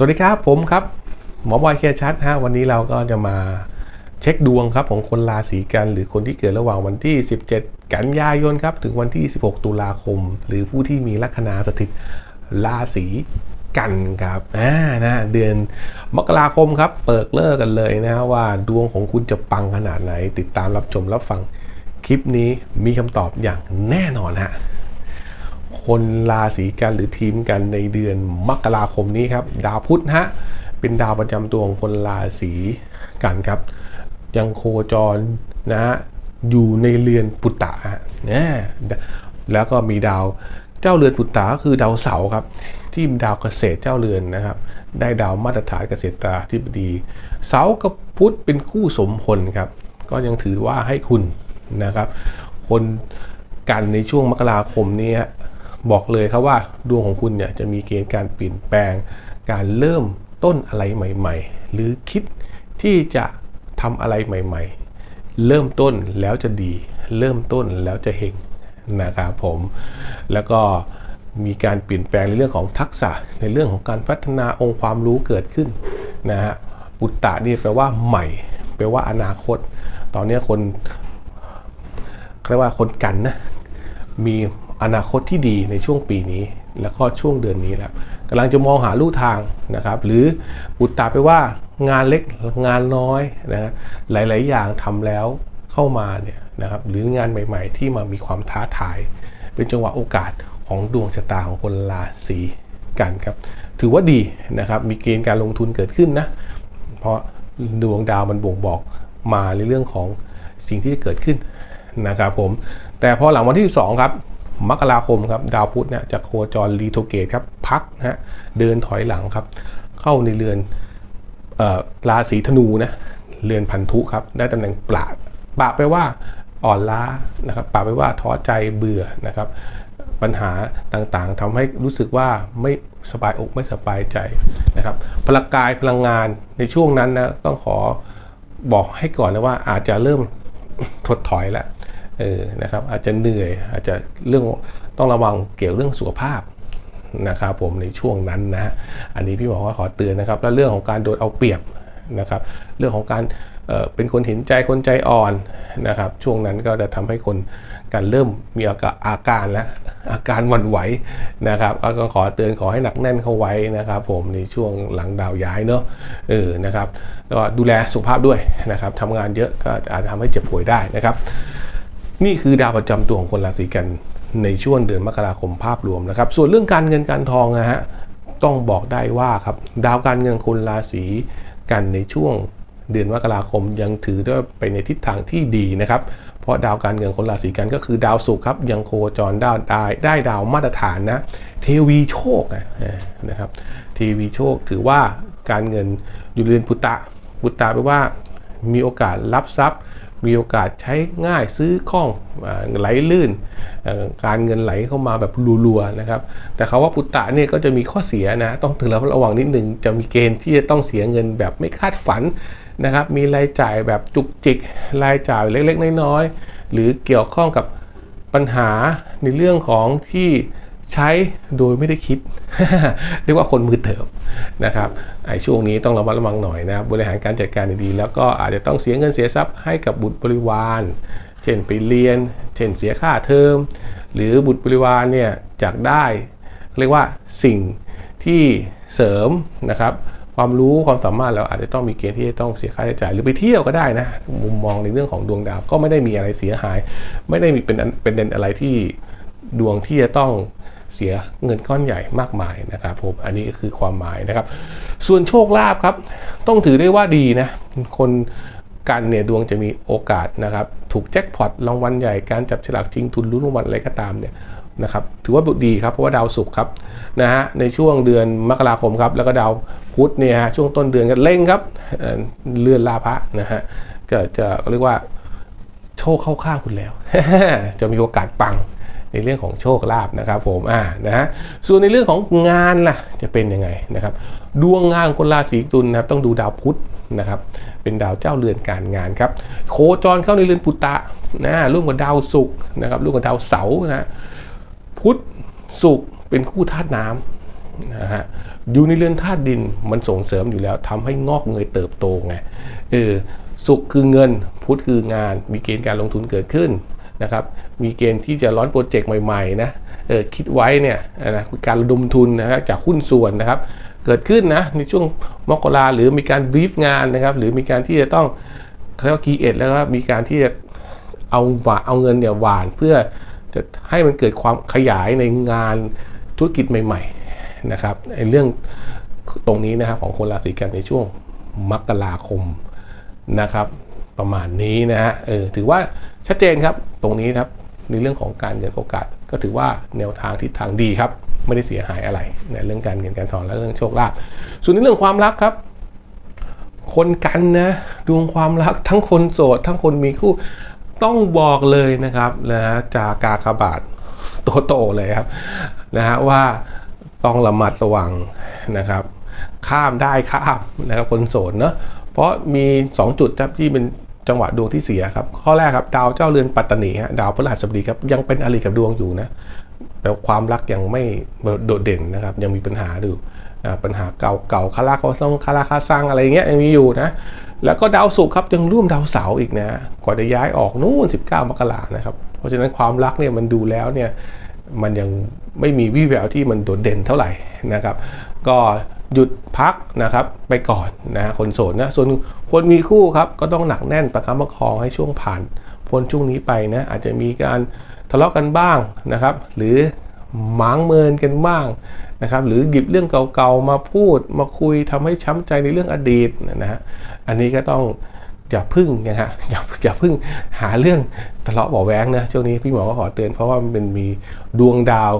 สวัสดีครับผมครับ หมอบอยเคียชัดฮะวันนี้เราก็จะมาเช็คดวงครับของคนราศีกัน หรือคนที่เกิดระหว่างวันที่ 17 กันยายนครับถึงวันที่ 16 ตุลาคม หรือผู้ที่มีลัคนาสถิตราศีกันครับอ่านะเดือนมกราคมครับ เปิดเลิกกันเลยนะว่าดวงของคุณจะปังขนาดไหน ติดตามรับชมรับฟังคลิปนี้มีคำตอบอย่างแน่นอนฮะ คนราศีกันหรือทีมกันในเดือนมกราคมนี้ครับ ดาวพุธฮะเป็นดาวประจำตัวของคนราศีกันครับ ยังโคจรนะฮะอยู่ในเรือนปุตตะนะแล้วก็มีดาวเจ้าเรือนปุตตะก็คือดาวเสาครับ ที่ดาวเกษตรเจ้าเรือนนะครับ ได้ดาวมาตรฐานเกษตรตาธิบดี เสากับพุธเป็นคู่สมพลครับ ก็ยังถือว่าให้คุณนะครับ คนกันในช่วงมกราคมนี้ บอกเลยครับว่าดวงของคุณเนี่ยจะมีเกณฑ์การเปลี่ยนแปลง การเริ่มต้นอะไรใหม่ ๆ หรือคิดที่จะทำอะไรใหม่ ๆ เริ่มต้นแล้วจะดี เริ่มต้นแล้วจะเฮงนะครับผม แล้วก็มีการเปลี่ยนแปลงในเรื่องของทักษะในเรื่องของการพัฒนาองค์ความรู้เกิดขึ้นนะฮะปุตตะนี่แปลว่าใหม่ แปลว่าอนาคต ตอนนี้คนเรียกว่าคนกันนะมี อนาคตที่ดีในช่วงปีนี้ แล้วก็ช่วงเดือนนี้แล้วกำลังจะมองหาลู่ทางนะครับ หรืออุตตาไปว่างานเล็กงานน้อยนะหลาย ๆ อย่างทำแล้วเข้ามาเนี่ยนะครับหรืองานใหม่ ๆ ที่มามีความท้าทาย เป็นจังหวะโอกาสของดวงชะตาของคนราศีกันครับ ถือว่าดีนะครับมีเกณฑ์การลงทุนเกิดขึ้นนะ เพราะดวงดาวมันบ่งบอกมาในเรื่องของสิ่งที่จะเกิดขึ้นนะครับผมแต่พอหลังวันที่ 12 ครับ มกราคมครับดาวพุธเนี่ยจะโคจรรีโทเกตครับพักนะฮะเดินถอยหลังครับ เข้าในเรือนราศีธนูนะเรือนพันธุครับได้ตำแหน่งปราดปราไปว่าอ่อนล้านะครับปราไปว่าท้อใจเบื่อนะครับปัญหาต่างๆทำให้รู้สึกว่าไม่สบายอกไม่สบายใจนะครับพลังกายพลังงานในช่วงนั้นนะต้องขอบอกให้ก่อนนะว่าอาจจะเริ่มถดถอยแล้ว เออนะครับอาจจะเหนื่อยอาจจะเรื่องต้องระวังเกี่ยวเรื่องสุขภาพนะครับผมในช่วงนั้นนะอันนี้พี่หมอก็ขอเตือนนะครับ แล้วเรื่องของการโดนเอาเปรียบนะครับ เรื่องของการเเป็นคนเห็นใจคนใจอ่อนนะครับ ช่วงนั้นก็จะทำให้คนการเริ่มมีอาการอาการแล้วอาการวันไหวนะครับก็ขอเตือนขอให้หนักแน่นเข้าไว้นะครับ ผมในช่วงหลังดาวย้ายเนอะเออนะครับก็ดูแลสุขภาพด้วยนะครับทำงานเยอะก็อาจจะทำให้เจ็บป่วยได้นะครับ นี่คือดาวประจำตัวของคนราศีกันในช่วงเดือนมกราคมภาพรวมนะครับ ส่วนเรื่องการเงินการทองนะฮะต้องบอกได้ว่าครับดาวการเงินคนราศีกันในช่วงเดือนมกราคมยังถือได้ไปในทิศทางที่ดีนะครับ เพราะดาวการเงินคนราศีกันก็คือดาวศุกร์ครับยังโคจรดาวได้ได้ดาวมาตรฐานนะเทวีโชคนะครับเทวีโชคถือว่าการเงินอยู่เรือนพุตตะพุตตะแปลว่ามีโอกาสรับทรัพย์ มีโอกาสใช้ง่ายซื้อคล่องไหลลื่น การเงินไหลเข้ามาแบบรัวๆนะครับ แต่เขาว่าปุตตะเนี่ยก็จะมีข้อเสียนะ ต้องถึงระมัดระวังนิดหนึ่งจะมีเกณฑ์ที่จะต้องเสียเงินแบบไม่คาดฝันนะครับ มีรายจ่ายแบบจุกจิก รายจ่ายเล็กๆ น้อยๆ หรือเกี่ยวข้องกับปัญหาในเรื่องของที่ ใช้โดยไม่ได้คิด เรียกว่าคนมือเถิบนะครับไอ้ช่วงนี้ต้องระมัดระวังหน่อยนะครับบริหารการจัดการดีๆแล้วก็อาจจะต้องเสียเงินเสียทรัพย์ให้กับบุตรบริวาร เช่นไปเรียน เช่นเสียค่าเทอม หรือบุตรบริวารเนี่ยจากได้เรียกว่าสิ่งที่เสริมนะครับความรู้ความสามารถเราอาจจะต้องมีเกณฑ์ที่จะต้องเสียค่าใช้จ่ายหรือไปเที่ยวก็ได้นะ มุมมองในเรื่องของดวงดาวก็ไม่ได้มีอะไรเสียหาย ไม่ได้มีเป็นอันเป็นเด่นอะไรที่ดวงที่จะต้อง เสียเงินก้อนใหญ่มากมายนะครับผมอันนี้ก็คือความหมายนะครับ ส่วนโชคลาภครับ ต้องถือได้ว่าดีนะคนกันเนี่ยดวงจะมีโอกาสนะครับ ถูกแจ็คพอตรางวัลใหญ่การจับฉลากชิงทุนลุ้นรางวัลอะไรก็ตามเนี่ยนะครับถือว่าดีครับเพราะว่าดาวศุกร์ครับนะฮะในช่วงเดือนมกราคมครับแล้วก็ดาวพุธเนี่ยฮะช่วงต้นเดือนก็เร่งครับเอ่อเลื่อนลาภะนะฮะก็จะเรียกว่าโชคเข้าข้างคุณแล้ว จะมีโอกาสปัง ในเรื่องของโชคลาภนะครับผมอ่านะฮะส่วนในเรื่องของงานล่ะจะเป็นยังไงนะครับ ดวงงานคนราศีตุลนะครับต้องดูดาวพุธนะครับเป็นดาวเจ้าเรือนการงานครับโคจรเข้าในเรือนปุตตะนะร่วมกับดาวศุกร์นะครับร่วมกับดาวเสาร์นะพุธศุกร์เป็นคู่ธาตุน้ำนะฮะอยู่ในเรือนธาตุดินมันส่งเสริมอยู่แล้วทำให้งอกเงยเติบโตไงเออสุขคือเงินพุธคืองานมีเกณฑ์การลงทุนเกิดขึ้น นะครับมีเกณฑ์ที่จะร้อนโปรเจกต์ใหม่ๆนะเออคิดไว้เนี่ยนะการระดมทุนนะครับจากหุ้นส่วนนะครับ เกิดขึ้นนะในช่วงมกราหรือมีการบีฟงานนะครับ หรือมีการที่จะต้องเขาเรียกว่าคีเอทแล้วก็มีการที่จะเอาหวาเอาเงินเนี่ยหวานเพื่อจะให้มันเกิดความขยายในงานธุรกิจใหม่ๆนะครับไอ้เรื่องตรงนี้นะครับของคนราศีกันในช่วงมกราคมนะครับ ประมาณนี้นะฮะเออถือว่าชัดเจนครับตรงนี้ครับในเรื่องของการเงินโอกาส ก็ถือว่าแนวทางทิศทางดีครับ ไม่ได้เสียหายอะไรในเรื่องการเงินการทองและเรื่องโชคลาภส่วนในเรื่องความรักครับ คนกันนะดวงความรักทั้งคนโสด ทั้งคนมีคู่ต้องบอกเลยนะครับนะฮะจากกากบาทโตๆเลยครับนะฮะว่าต้องระมัดระวังนะครับ ข้ามได้ข้ามนะครับคนโสดเนาะเพราะมี 2 จุดครับที่เป็น จังหวะดวงที่เสียครับ ข้อแรกครับดาวเจ้าเรือนปัตตานีฮะดาวพฤหัสบดีครับยังเป็นอริกับดวงอยู่นะแต่ความรักยังไม่โดดเด่นนะครับ ยังมีปัญหาอยู่ปัญหาเก่าๆคาราคาซังคาราคาซังอะไรเงี้ยยังมีอยู่นะแล้วก็ดาวศุกร์ครับยังร่วมดาวเสาร์อีกนะกว่าจะย้ายออกนู่น 19 มกรานะครับ เพราะฉะนั้นความรักเนี่ยมันดูแล้วเนี่ยมันยังไม่มีวี่แววที่มันโดดเด่นเท่าไหร่นะครับ ก็ หยุดพักนะครับไปก่อนนะคนโสดนะส่วนคนมีคู่ครับก็ต้องหนักแน่นประคับประคองให้ช่วงผ่านพ้นช่วงนี้ไปนะอาจจะมีการทะเลาะกันบ้างนะครับ หรือหมางเมินกันบ้างนะครับ หรือหยิบเรื่องเก่าๆมาพูดมาคุยทำให้ช้ำใจในเรื่องอดีตนะฮะอันนี้ก็ต้อง อย่าพึ่งนะฮะอย่าอย่าพึ่งหาเรื่องทะเลาะเบาะแว้งนะช่วงนี้พี่หมอก็ขอเตือนเพราะว่ามันเป็นมีดวงดาว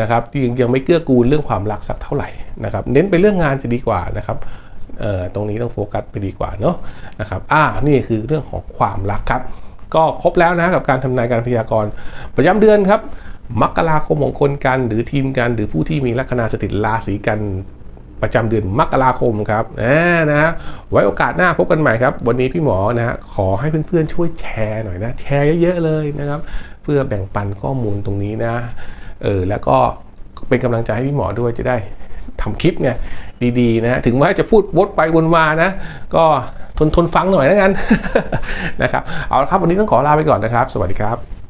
นะครับยังยังไม่เกื้อกูลเรื่องความรักสักเท่าไหร่นะครับเน้นไปเรื่องงานจะดีกว่านะครับเอ่อตรงนี้ต้องโฟกัสไปดีกว่าเนาะนะครับอ่านี่คือเรื่องของความรักครับ ก็ครบแล้วนะกับการทำนายการพยากรณ์ประจำเดือนครับมกราคมของคนกันหรือทีมกันหรือผู้ที่มีลัคนาสถิตราศีกัน ประจำเดือนมกราคมครับอ่านะฮะไว้โอกาสหน้าพบกันใหม่ครับ วันนี้พี่หมอนะฮะขอให้เพื่อนๆช่วยแชร์หน่อยนะ แชร์เยอะๆเลยนะครับ เพื่อแบ่งปันข้อมูลตรงนี้นะเออแล้วก็เป็นกำลังใจให้พี่หมอด้วยจะได้ทำคลิปเนี่ยดีๆนะถึงแม้จะพูดวดไปวนมานะ ก็ทนทนฟังหน่อยแล้วกันนะครับ เอาละครับวันนี้ต้องขอลาไปก่อนนะครับ สวัสดีครับ